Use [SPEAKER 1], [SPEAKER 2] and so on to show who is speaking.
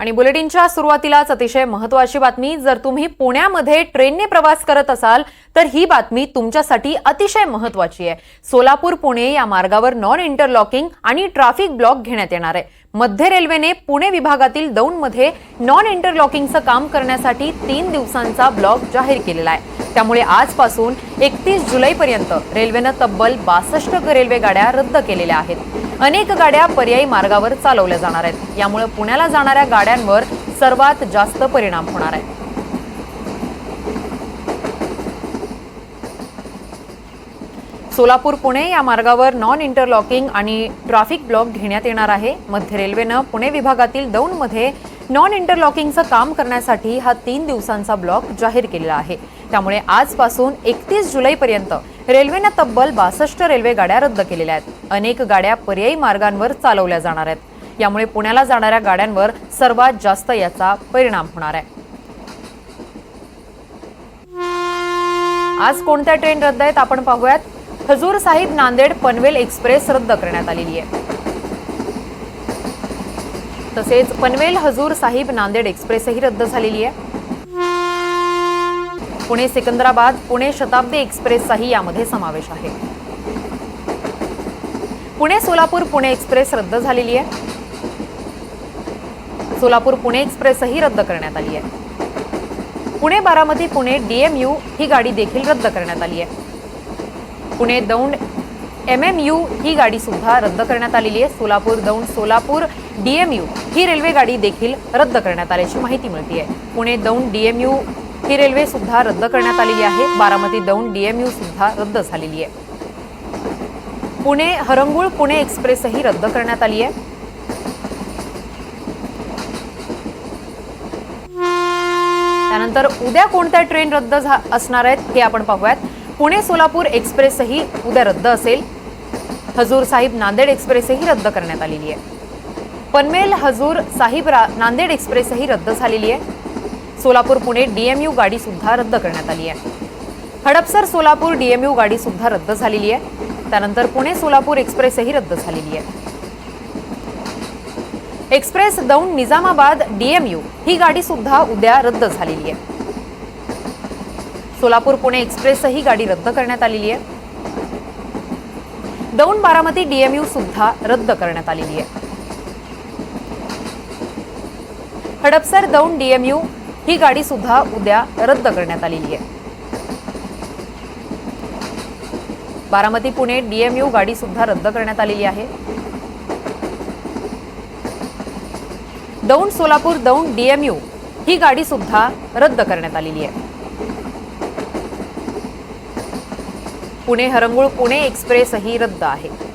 [SPEAKER 1] आणि बुलेटिनच्या सुरुवातीलाच अतिशय महत्वाची बातमी जर तुम्ही पुण्यामध्ये ट्रेनने प्रवास करत असाल तर ही बातमी तुमच्यासाठी अतिशय महत्वाची आहे. सोलापूर पुणे या मार्गावर नॉन इंटरलॉकिंग आणि ट्रॅफिक ब्लॉक घेण्यात येणार आहे. मध्य रेल्वेने पुणे विभागातील दौंडमध्ये नॉन इंटरलॉकिंगचं काम करण्यासाठी तीन दिवसांचा ब्लॉक जाहीर केलेला आहे. त्यामुळे आजपासून एकतीस जुलैपर्यंत रेल्वेनं तब्बल बासष्ट रेल्वे गाड्या रद्द केलेल्या आहेत. अनेक गाड्या पर्यायी मार्गावर चालवल्या जाणार आहेत. यामुळे पुण्याला जाणाऱ्या गाड्यांवर सर्वात जास्त परिणाम होणार आहे. सोलापूर पुणे या मार्गावर नॉन इंटरलॉकिंग आणि ट्रॅफिक ब्लॉक घेण्यात येणार आहे. मध्य रेल्वेनं पुणे विभागातील दौंडमध्ये नॉन इंटरलॉकिंगचं काम करण्यासाठी हा तीन दिवसांचा ब्लॉक जाहीर केलेला आहे. त्यामुळे आजपासून एकतीस जुलैपर्यंत रेल्वेनं तब्बल बासष्ट रेल्वे गाड्या रद्द केलेल्या आहेत. अनेक गाड्या पर्यायी मार्गांवर चालवल्या जाणार आहेत. यामुळे पुण्याला जाणाऱ्या गाड्यांवर सर्वात जास्त याचा परिणाम होणार आहे. आज कोणत्या ट्रेन रद्द आहेत आपण पाहूयात. हजूर साहिब नांदेड पनवेल एक्सप्रेस रद्द करण्यात आलेली आहे. तसेच पनवेल हजूर साहिब नांदेड एक्सप्रेसही रद्द झालेली आहे. पुणे सिकंदराबाद पुणे शताब्दी एक्सप्रेसचाही यामध्ये समावेश आहे. पुणे सोलापूर पुणे एक्सप्रेस रद्द झालेली आहे. सोलापूर पुणे एक्सप्रेसही रद्द करण्यात आली आहे. पुणे बारामती पुणे डीएमयू ही गाडी देखील रद्द करण्यात आली आहे. Pune Daund M M U ही गाडी सुद्धा रद्द करण्यात आलेली आहे. सोलापूर दौंड सोलापूर डीएमयू ही रेल्वे गाडी देखील रद्द करण्यात आल्याची माहिती मिळते आहे पुणे दौंड डीएमयू ही रेल्वे सुद्धा रद्द करण्यात आलेली आहे. बारामती दौंड डीएमयू सुद्धा रद्द झालेली आहे. पुणे हरंगुळ पुणे एक्सप्रेसही रद्द करण्यात आली आहे. त्यानंतर उद्या कोणत्या ट्रेन रद्द असणार आहेत हे आपण पाहूयात. पुणे सोलापूर एक्सप्रेसही उद्या रद्द असेल. हजूर साहिब नांदेड एक्सप्रेसही रद्द करण्यात आलेली आहे. पनवेल हजूर साहिब नांदेड एक्सप्रेसही रद्द झालेली आहे. सोलापूर पुणे डीएमयू गाडी सुद्धा रद्द करण्यात आली आहे. हडपसर सोलापूर डीएमयू गाडी सुद्धा रद्द झालेली आहे. त्यानंतर पुणे सोलापूर एक्सप्रेसही रद्द झालेली आहे. एक्सप्रेस दौंड निजामाबाद डीएमयू ही गाडी सुद्धा उद्या रद्द झालेली आहे. सोलापूर पुणे एक्सप्रेसही गाडी रद्द करण्यात आलेली आहे. दौंड बारामती डीएमयू सुद्धा रद्द करण्यात आलेली आहे. हडपसर दौंड डीएमयू ही गाडी सुद्धा उद्या रद्द करण्यात आलेली आहे. बारामती पुणे डीएमयू गाडी सुद्धा रद्द करण्यात आलेली आहे. दौंड सोलापूर दौंड डीएमयू ही गाडी सुद्धा रद्द करण्यात आलेली आहे. पुणे हरंगुळ पुणे एक्सप्रेस ही रद्द आहे.